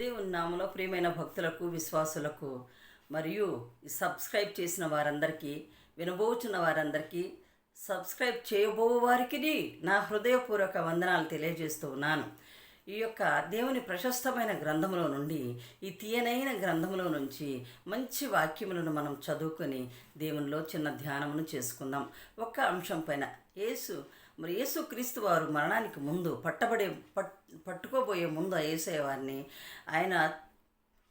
దేవుని నామలో ప్రియమైన భక్తులకు విశ్వాసులకు మరియు సబ్స్క్రైబ్ చేసిన వారందరికీ వినబోచున్న వారందరికీ సబ్స్క్రైబ్ చేయబో వారికి నా హృదయపూర్వక వందనాలు తెలియజేస్తూ ఉన్నాను. ఈ యొక్క దేవుని ప్రశస్తమైన గ్రంథంలో నుండి ఈ తీయనైన గ్రంథంలో నుంచి మంచి వాక్యములను మనం చదువుకొని దేవునిలో చిన్న ధ్యానమును చేసుకుందాం. ఒక్క అంశం పైన యేసు మరి యేసుక్రీస్తు వారు మరణానికి ముందు పట్టబడే పట్ పట్టుకోబోయే ముందు ఆ వారిని ఆయన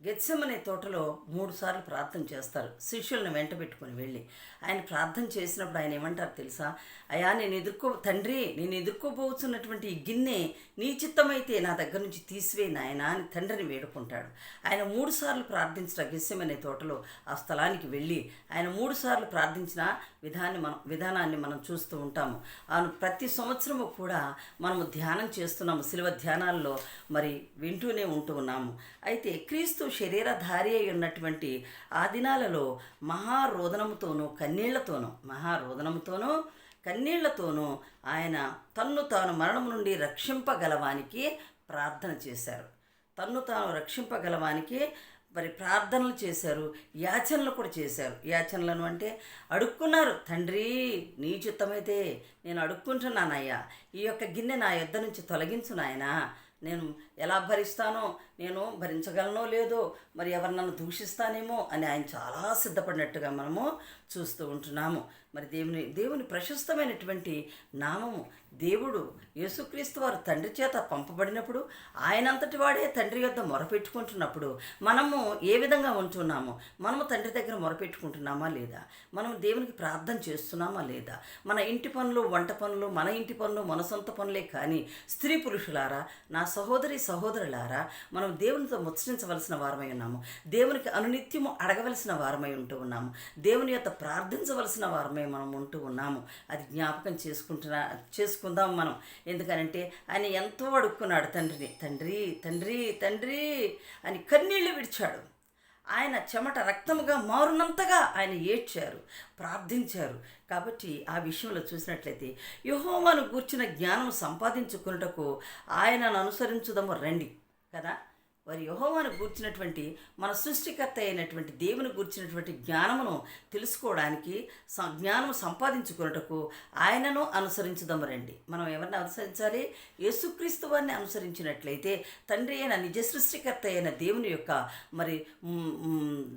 గెత్సమనే తోటలో మూడు సార్లు ప్రార్థన చేస్తారు. శిష్యులను వెంట పెట్టుకుని వెళ్ళి ఆయన ప్రార్థన చేసినప్పుడు ఆయన ఏమంటారు తెలుసా? అయా నేను ఎదుర్కో తండ్రి నేను ఎదుర్కోబోతున్నటువంటి ఈ గిన్నె నీ చిత్తమైతే నా దగ్గర నుంచి తీసివేయి నాయన అని తండ్రిని వేడుకుంటాడు. ఆయన మూడు సార్లు ప్రార్థించిన గెస్సెమనే తోటలో ఆ స్థలానికి వెళ్ళి ఆయన మూడు సార్లు ప్రార్థించిన విధాన్ని మనం విధానాన్ని మనం చూస్తూ ఉంటాము. ప్రతి సంవత్సరము కూడా మనము ధ్యానం చేస్తున్నాము. శిలువ ధ్యానాల్లో మరి వింటూనే ఉంటూ ఉన్నాము. అయితే క్రీస్తు శరీరధారి అయి ఉన్నటువంటి ఆ దినాలలో మహారోదనముతోనూ కన్నీళ్ళతోనూ మహారోదనముతోనూ కన్నీళ్ళతోనూ ఆయన తన్ను తాను మరణం నుండి రక్షింపగలవానికి ప్రార్థన చేశారు. తన్ను తాను రక్షింపగలవానికి మరి ప్రార్థనలు చేశారు యాచనలు కూడా చేశారు. యాచనలను అంటే అడుక్కున్నారు తండ్రి నీ చిత్తమైతే నేను అడుక్కుంటున్నానయ్యా. ఈ యొక్క గిన్నె నా యొద్ద నుంచి తొలగించు నాయనా. నేను ఎలా భరిస్తానో నేను భరించగలనో లేదో మరి ఎవరు నన్ను దూషిస్తానేమో అని ఆయన చాలా సిద్ధపడినట్టుగా మనము చూస్తూ ఉంటున్నాము. మరి దేవుని దేవుని ప్రశస్తమైనటువంటి నామము. దేవుడు యేసుక్రీస్తు వారు తండ్రి చేత పంపబడినప్పుడు ఆయనంతటి వాడే తండ్రి యొద్ద మొరపెట్టుకుంటున్నప్పుడు మనము ఏ విధంగా ఉంటున్నాము? మనము తండ్రి దగ్గర మొరపెట్టుకుంటున్నామా లేదా? మనం దేవునికి ప్రార్థన చేస్తున్నామా లేదా? మన ఇంటి పనులు వంట పనులు మన ఇంటి పనులు మన సొంత పనులే కానీ స్త్రీ పురుషులారా నా సహోదరి సహోదరులారా మనం దేవునితో ముచ్చరించవలసిన వారమై ఉన్నాము. దేవునికి అనునిత్యము అడగవలసిన వారమై ఉంటూ ఉన్నాము. దేవుని యొక్క ప్రార్థించవలసిన వారమై మనం ఉంటూ ఉన్నాము. అది జ్ఞాపకం చేసుకుంటున్నా చేసుకుందాం మనం. ఎందుకనంటే ఆయన ఎంతో అడుక్కున్నాడు తండ్రిని. తండ్రి తండ్రి తండ్రి అని కన్నీళ్ళు విడిచాడు. ఆయన చెమట రక్తముగా మారునంతగా ఆయన ఏడ్చారు ప్రార్థించారు. కాబట్టి ఆ విషయంలో చూసినట్లయితే యుహోమను గూర్చిన జ్ఞానం సంపాదించుకున్నటకు ఆయనను అనుసరించుదము రండి. కదా? వారి యహోవాను గూర్చినటువంటి మన సృష్టికర్త అయినటువంటి దేవుని గూర్చినటువంటి జ్ఞానమును తెలుసుకోవడానికి జ్ఞానము జ్ఞానం సంపాదించుకున్నటకు ఆయనను అనుసరించుదాం రండి మనం ఎవరిని అనుసరించాలి? యేసుక్రీస్తు వారిని అనుసరించినట్లయితే తండ్రి అయిన నిజ సృష్టికర్త అయిన దేవుని యొక్క మరి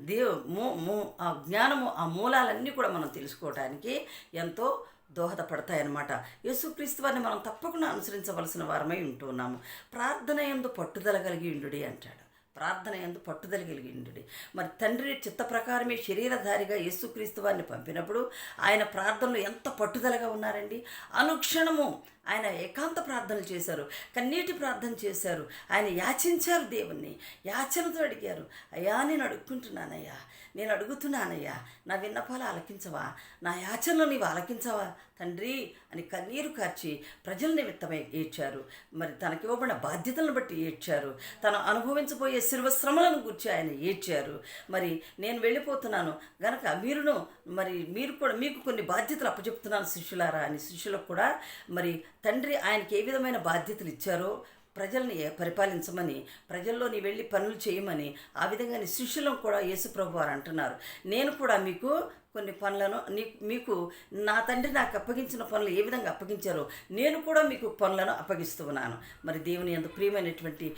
దేవు మూ మూ ఆ జ్ఞానము ఆ మూలాలన్నీ కూడా మనం తెలుసుకోవడానికి ఎంతో దోహదపడతాయన్నమాట. యేసుక్రీస్తు వారిని మనం తప్పకుండా అనుసరించవలసిన వారమై ఉంటూ ఉన్నాము. ప్రార్థన ఎందు పట్టుదల కలిగి ఉండుడి అంటాడు. ప్రార్థన ఎందు పట్టుదల కలిగి ఉండుడి. మరి తండ్రి చిత్త ప్రకారమే శరీరధారిగా యేసుక్రీస్తు వారిని పంపినప్పుడు ఆయన ప్రార్థనలు ఎంత పట్టుదలగా ఉన్నారండి? అనుక్షణము ఆయన ఏకాంత ప్రార్థనలు చేశారు. కన్నీటి ప్రార్థన చేశారు. ఆయన యాచించారు దేవుణ్ణి. యాచనతో అడిగారు అయ్యా నేను అడుక్కుంటున్నానయ్యా. నేను అడుగుతున్నానయ్యా. నా విన్నపాలు ఆలకించవా? నా యాచనలు నీవు ఆలకించవా? తండ్రి అని కన్నీరు కార్చి ప్రజల నిమిత్తమై ఏడ్చారు. మరి తనకి ఇవ్వబడిన బాధ్యతలను బట్టి ఏడ్చారు. తను అనుభవించబోయే శిర్వశ్రమలను గుర్చి ఆయన ఏడ్చారు. మరి నేను వెళ్ళిపోతున్నాను. గనక మీరును మరి మీరు కూడా మీకు కొన్ని బాధ్యతలు అప్పచెప్తున్నాను శిష్యులారా అని శిష్యులకు కూడా మరి తండ్రి ఆయనకి ఏ విధమైన బాధ్యతలు ఇచ్చారో ప్రజల్ని పరిపాలించమని ప్రజల్లో నీ వెళ్ళి పనులు చేయమని ఆ విధంగా శిష్యులను కూడా యేసుప్రభు వారు అంటున్నారు. నేను కూడా మీకు కొన్ని పనులను నీ మీకు నా తండ్రి నాకు అప్పగించిన పనులు ఏ విధంగా అప్పగించారో నేను కూడా మీకు పనులను అప్పగిస్తూ ఉన్నాను. మరి దేవుని ఎందు ప్రియమైనటువంటి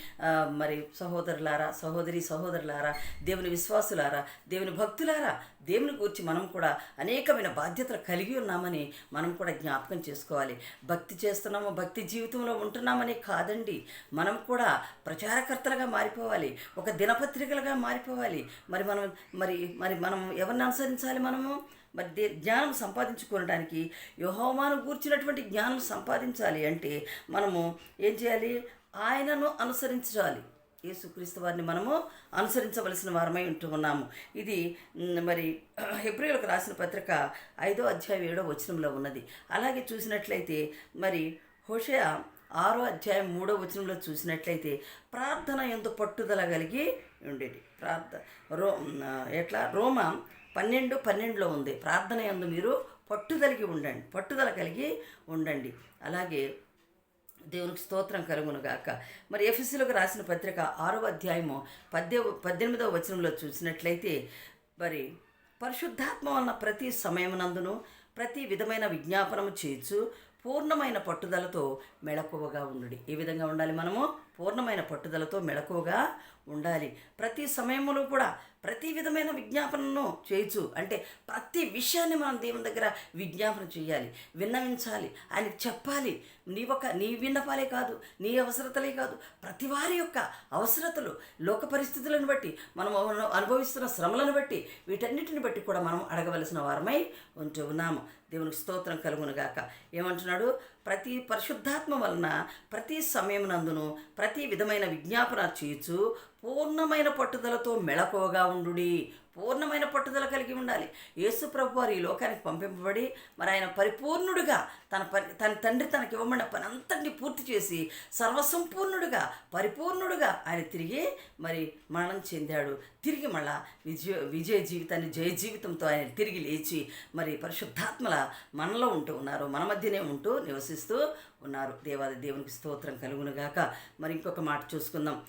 మరి సహోదరులారా సహోదరి సహోదరులారా దేవుని విశ్వాసులారా దేవుని భక్తులారా దేవుని గురించి మనం కూడా అనేకమైన బాధ్యతలు కలిగి ఉన్నామని మనం కూడా జ్ఞాపకం చేసుకోవాలి. భక్తి చేస్తున్నాము భక్తి జీవితంలో ఉంటున్నామని కాదండి. మనం కూడా ప్రచారకర్తలుగా మారిపోవాలి. ఒక దినపత్రికలుగా మారిపోవాలి. మరి మనం మరి మరి మనం ఎవరిని అనుసరించాలి మనం? జ్ఞానము మరి జ్ఞానం సంపాదించుకోవడానికి యహోమాను కూర్చున్నటువంటి జ్ఞానం సంపాదించాలి అంటే మనము ఏం చేయాలి? ఆయనను అనుసరించాలి. యేసుక్రీస్తు వారిని మనము అనుసరించవలసిన వారమై ఉంటూ ఉన్నాము. ఇది మరి హెబ్రిలకు రాసిన పత్రిక ఐదో అధ్యాయం ఏడో వచనంలో ఉన్నది. అలాగే చూసినట్లయితే మరి హోషయ ఆరో అధ్యాయం మూడో వచనంలో చూసినట్లయితే ప్రార్థన ఎందు పట్టుదల కలిగి ఉండేది. ప్రార్థ రో ఎట్లా? రోమ పన్నెండు పన్నెండులో ఉంది. ప్రార్థన ఎందు మీరు పట్టుదలకి ఉండండి. పట్టుదల కలిగి ఉండండి. అలాగే దేవునికి స్తోత్రం కలుగును గాక. మరి ఎఫ్ఎస్సీలకు రాసిన పత్రిక ఆరో అధ్యాయము పద్దె పద్దెనిమిదవ వచనంలో చూసినట్లయితే మరి పరిశుద్ధాత్మ ఉన్న ప్రతి సమయమునందును ప్రతి విధమైన విజ్ఞాపనము చేయొచ్చు పూర్ణమైన పట్టుదలతో మెళకువగా ఉండండి ఏ విధంగా ఉండాలి మనము? పూర్ణమైన పట్టుదలతో మెళకువగా ఉండాలి. ప్రతి సమయంలో కూడా ప్రతి విధమైన విజ్ఞాపనను చేయొచ్చు అంటే ప్రతి విషయాన్ని మనం దేవుని దగ్గర విజ్ఞాపన చేయాలి. విన్నవించాలి. ఆయన చెప్పాలి. నీ ఒక నీ విన్నపాలే కాదు నీ అవసరతలే కాదు ప్రతి వారి యొక్క అవసరతలు లోక పరిస్థితులను బట్టి మనం అనుభవిస్తున్న శ్రమలను బట్టి వీటన్నిటిని బట్టి కూడా మనం అడగవలసిన వారమై ఉంటూ ఉన్నాము దేవునికి స్తోత్రం కలుగునుగాక ఏమంటున్నాడు? ప్రతి పరిశుద్ధాత్మ వలన ప్రతి సమయం నందును ప్రతి విధమైన విజ్ఞాపన చేయొచ్చు పూర్ణమైన పట్టుదలతో మెళకువగా ఉండుడి. పూర్ణమైన పట్టుదల కలిగి ఉండాలి. యేసు ప్రభు వారు ఈ లోకానికి పంపింపబడి మరి ఆయన పరిపూర్ణుడుగా తన పని తన తండ్రి తనకి ఇవ్వమన్న పని అంతటిని పూర్తి చేసి సర్వసంపూర్ణుడుగా పరిపూర్ణుడుగా ఆయన తిరిగి మరి మరణం చెందాడు. తిరిగి మళ్ళా విజయ విజయ జీవితాన్ని జయ జీవితంతో ఆయన తిరిగి లేచి మరి పరిశుద్ధాత్మల మనలో ఉంటూ ఉన్నారు. మన మధ్యనే ఉంటూ నివసిస్తూ ఉన్నారు. దేవాది దేవునికి స్తోత్రం కలుగునుగాక మరి ఇంకొక మాట చూసుకుందాం.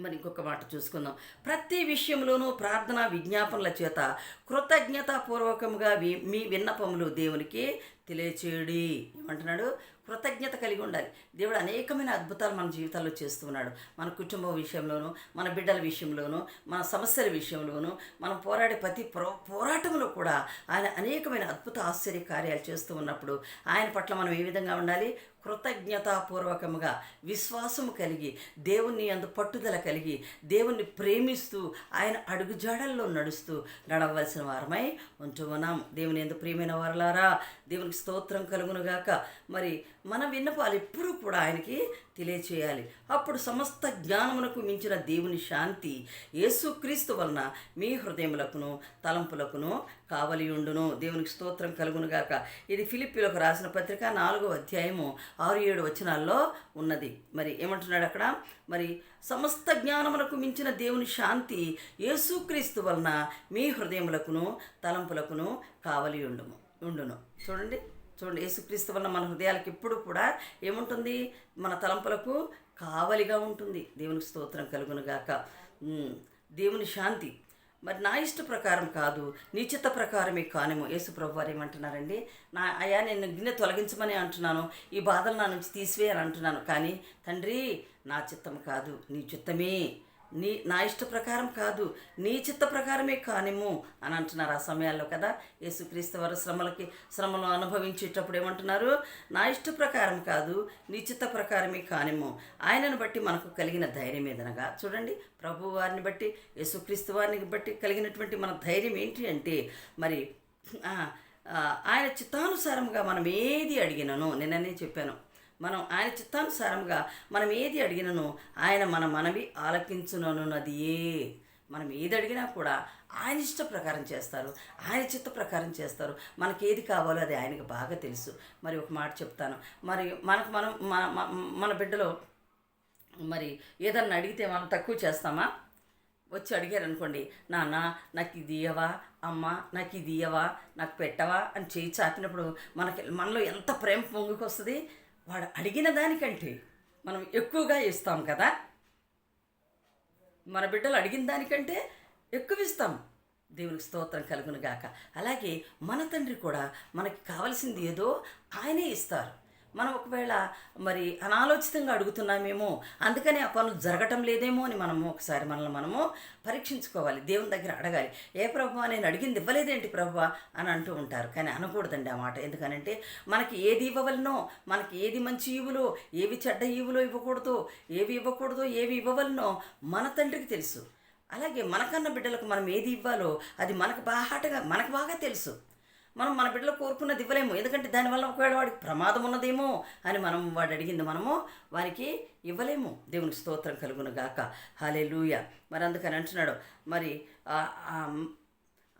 మరి ఇంకొక మాట చూసుకుందాం. ప్రతి విషయంలోనూ ప్రార్థన విజ్ఞాపనల చేత కృతజ్ఞతాపూర్వకంగా మీ మీ విన్నపములు దేవునికి తెలియచేయుడి ఏమంటున్నాడు? కృతజ్ఞత కలిగి ఉండాలి. దేవుడు అనేకమైన అద్భుతాలు మన జీవితాల్లో చేస్తున్నాడు. మన కుటుంబం విషయంలోనూ మన బిడ్డల విషయంలోనూ మన సమస్యల విషయంలోనూ మనం పోరాడే ప్రతి పో పోరాటంలో కూడా ఆయన అనేకమైన అద్భుత ఆశ్చర్య కార్యాలు చేస్తూ ఉన్నప్పుడు ఆయన పట్ల మనం ఏ విధంగా ఉండాలి? కృతజ్ఞతాపూర్వకముగా విశ్వాసము కలిగి దేవుని అందు పట్టుదల కలిగి దేవుణ్ణి ప్రేమిస్తూ ఆయన అడుగుజాడల్లో నడుస్తూ నడవలసిన వారమై ఉంటూ ఉన్నాం దేవుని ఎందు ప్రియమైన వారలారా దేవునికి స్తోత్రం కలుగునుగాక. మరి మన విన్నపాలు ఎప్పుడూ కూడా ఆయనకి తెలియచేయాలి. అప్పుడు సమస్త జ్ఞానమునకు మించిన దేవుని శాంతి యేసుక్రీస్తు వలన మీ హృదయములకును తలంపులకును కావలి ఉండును. దేవునికి స్తోత్రం కలుగునుగాక ఇది ఫిలిప్పీలకు రాసిన పత్రిక నాలుగో అధ్యాయము ఆరు ఏడు వచనాల్లో ఉన్నది. మరి ఏమంటున్నాడు అక్కడ? మరి సమస్త జ్ఞానములకు మించిన దేవుని శాంతి యేసుక్రీస్తు వలన మీ హృదయములకును తలంపులకును కావలి ఉండుము ఉండును. చూడండి. చూడండి యేసుక్రీస్తు వల్ల మన హృదయాలకు ఎప్పుడు కూడా ఏముంటుంది? మన తలంపులకు కావలిగా ఉంటుంది. దేవునికి స్తోత్రం కలుగునుగాక దేవుని శాంతి. మరి నా ఇష్ట ప్రకారం కాదు నీ చిత్త ప్రకారమే కానేమో. యేసు ప్రభు వారు ఏమంటున్నారండి? నా అయ్యా నేను గిన్నె తొలగించమని అంటున్నాను. ఈ బాధలు నా నుంచి తీసివే అని అంటున్నాను కానీ తండ్రి నా చిత్తం కాదు. నీ చిత్తమే. నీ నా ఇష్ట ప్రకారం కాదు నీ చిత్త ప్రకారమే కానిమ్ము అని అంటున్నారు ఆ సమయాల్లో కదా. యేసుక్రీస్తు వారు శ్రమలకి శ్రమను అనుభవించేటప్పుడు ఏమంటున్నారు? నా ఇష్ట ప్రకారం కాదు నీ చిత్త ప్రకారమే కానిమ్ము. ఆయనను బట్టి మనకు కలిగిన ధైర్యం ఏదనగా? చూడండి ప్రభు వారిని బట్టి యేసుక్రీస్తు వారిని బట్టి కలిగినటువంటి మన ధైర్యం ఏంటి అంటే మరి ఆయన చిత్తానుసారంగా మనం ఏది అడిగినను నిన్ననే చెప్పాను. మనం ఆయన చిత్తానుసారంగా మనం ఏది అడిగినను ఆయన మన మనవి ఆలకించుననున్నది ఏ మనం ఏది అడిగినా కూడా ఆయన ఇష్ట ప్రకారం చేస్తారు ఆయన చిత్త ప్రకారం చేస్తారు. మనకి ఏది కావాలో అది ఆయనకు బాగా తెలుసు. మరి ఒక మాట చెప్తాను. మరి మనకు మనం మన- మన- మన బిడ్డలో మరి ఏదన్నా అడిగితే మనం తక్కువ చేస్తామా? వచ్చి అడిగారు అనుకోండి నాన్న నాకు ఇది ఇయ్యవా? అమ్మ నాకు ఇది ఇయ్యవా? నాకు పెట్టవా? అని చేయి చాపినప్పుడు మనకి మనలో ఎంత ప్రేమ పొంగుకొస్తుంది? వాడు అడిగిన దానికంటే మనం ఎక్కువగా ఇస్తాం కదా? మన బిడ్డలు అడిగిన దానికంటే ఎక్కువ ఇస్తాం. దేవునికి స్తోత్రం కలుగును గాక. అలాగే మన తండ్రి కూడా మనకి కావాల్సింది ఏదో ఆయనే ఇస్తారు. మనం ఒకవేళ మరి అనాలోచితంగా అడుగుతున్నామేమో అందుకనే ఆ పనులు జరగటం లేదేమో అని మనము ఒకసారి మనల్ని మనము పరీక్షించుకోవాలి దేవుని దగ్గర అడగాలి. ఏ ప్రభు నేను అడిగింది ఇవ్వలేదేంటి ప్రభు అని అంటూ ఉంటారు. కానీ అనకూడదండి ఆ మాట. ఎందుకనంటే మనకి ఏది ఇవ్వవలనో మనకి ఏది మంచి ఈవులో ఏవి చెడ్డ ఈవులో ఇవ్వకూడదో ఏవి ఇవ్వకూడదో ఏవి ఇవ్వవలనో మన తండ్రికి తెలుసు. అలాగే మనకన్న బిడ్డలకు మనం ఏది ఇవ్వాలో అది మనకు బాహాటగా మనకు బాగా తెలుసు. మనం మన బిడ్డలు కోరుకున్నది ఇవ్వలేము. ఎందుకంటే దానివల్ల ఒకవేళ వాడికి ప్రమాదం ఉన్నదేమో అని మనం వాడు అడిగింది మనము వారికి ఇవ్వలేము. దేవునికి స్తోత్రం కలుగును గాక. హాలే మరి అందుకని అంటున్నాడు మరి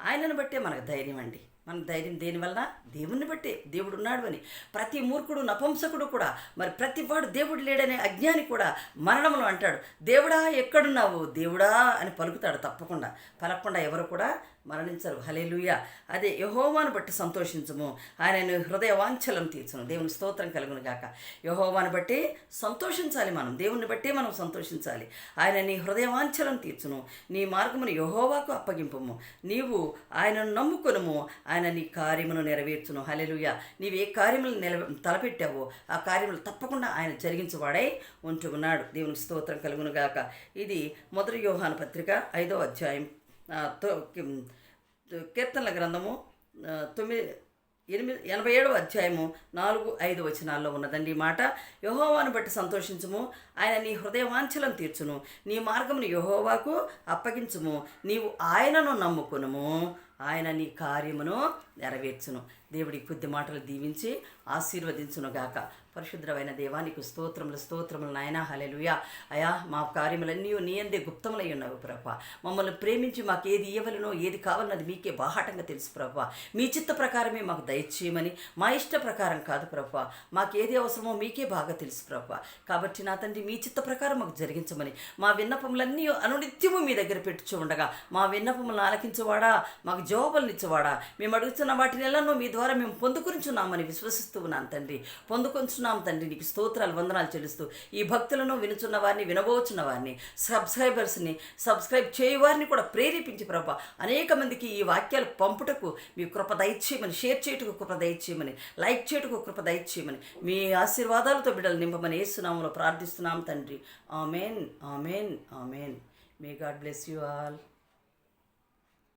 ఆయనను బట్టే మనకు ధైర్యం అండి. మన ధైర్యం దేనివల్ల దేవుణ్ణి బట్టే. దేవుడు ఉన్నాడు అని. ప్రతి మూర్ఖుడు నపంసకుడు కూడా మరి ప్రతి వాడు దేవుడు లేడనే అజ్ఞాని కూడా మరణములు అంటాడు. దేవుడా ఎక్కడున్నావు? దేవుడా అని పలుకుతాడు తప్పకుండా. పలకకుండా ఎవరు కూడా మరణించరు. హలేలుయ అదే యహోవాను బట్టి సంతోషించము. ఆయనను హృదయ వాంఛలను తీర్చును. దేవుని స్తోత్రం కలుగును గాక. యహోవాను బట్టి సంతోషించాలి మనం. దేవుని బట్టి మనం సంతోషించాలి. ఆయన నీ హృదయ వాంఛలను తీర్చును. నీ మార్గమును యహోవాకు అప్పగింపము. నీవు ఆయనను నమ్ముకొనుము. ఆయన నీ కార్యమును నెరవేర్చును. హలేలుయ నీవు ఏ కార్యములు నిల తలపెట్టావో ఆ కార్యములు తప్పకుండా ఆయన జరిగించువాడై ఉంటున్నాడు దేవునికి స్తోత్రం కలుగును గాక. ఇది మొదటి యోహాన పత్రిక ఐదో అధ్యాయం. తో- కీర్తనల గ్రంథము తొమ్మిది ఎనిమిది ఎనభై ఏడవ అధ్యాయము నాలుగు ఐదు వచనాల్లో ఉన్నదండి ఈ మాట. యహోవాను బట్టి సంతోషించము ఆయన నీ హృదయవాంఛలను తీర్చును. నీ మార్గమును యహోవాకు అప్పగించుము. నీవు ఆయనను నమ్ముకునుము. ఆయన నీ కార్యమును నెరవేర్చును. దేవుడి కొద్ది మాటలు దీవించి ఆశీర్వదించునుగాక పరిశుద్ధమైన దేవానికి స్తోత్రములు స్తోత్రములు నాయన. హలెలుయా అయా మా కార్యములన్నీ నీ అందే గుప్తములై ఉన్నవి ప్రభా. మమ్మల్ని ప్రేమించి మాకు ఏది ఇవ్వలనో ఏది కావాలన్నది మీకే బాహాటంగా తెలుసు ప్రభా. మీ చిత్త ప్రకారమే మాకు దయచేయమని మా ఇష్ట ప్రకారం కాదు ప్రభా. మాకు ఏది అవసరమో మీకే బాగా తెలుసు ప్రభా. కాబట్టి నా తండ్రి మీ చిత్త ప్రకారం మాకు జరిగించమని. మా విన్నపములన్నీ అనునిత్యము మీ దగ్గర పెట్టుచు ఉండగా. మా విన్నపములను ఆలకించువాడా? మాకు జవాబులను ఇచ్చేవాడా? మేము అడుగుతున్న వాటిని ఎలానో మీ ద్వారా మేము పొందుకునిచున్నామని విశ్వసిస్తూ ఉన్నాను తండ్రి. పొందుకొంచున్నాం తండ్రి. నీకు స్తోత్రాలు వందనాలు చెల్లిస్తూ ఈ భక్తులను వినుచున్న వారిని వినబోచున్న వారిని సబ్స్క్రైబర్స్ని సబ్స్క్రైబ్ చేయవారిని కూడా ప్రేరేపించి ప్రభా. అనేక మందికి ఈ వాక్యాలు పంపుటకు మీ కృప దయచేయమని షేర్ చేయుటకు కృప దయచేయమని లైక్ చేయుటకు కృప దయచేయమని మీ ఆశీర్వాదాలతో బిడ్డలు నింపమని ఏసునామంలో ప్రార్థిస్తున్నాం. తండ్రి amen amen amen may God bless you all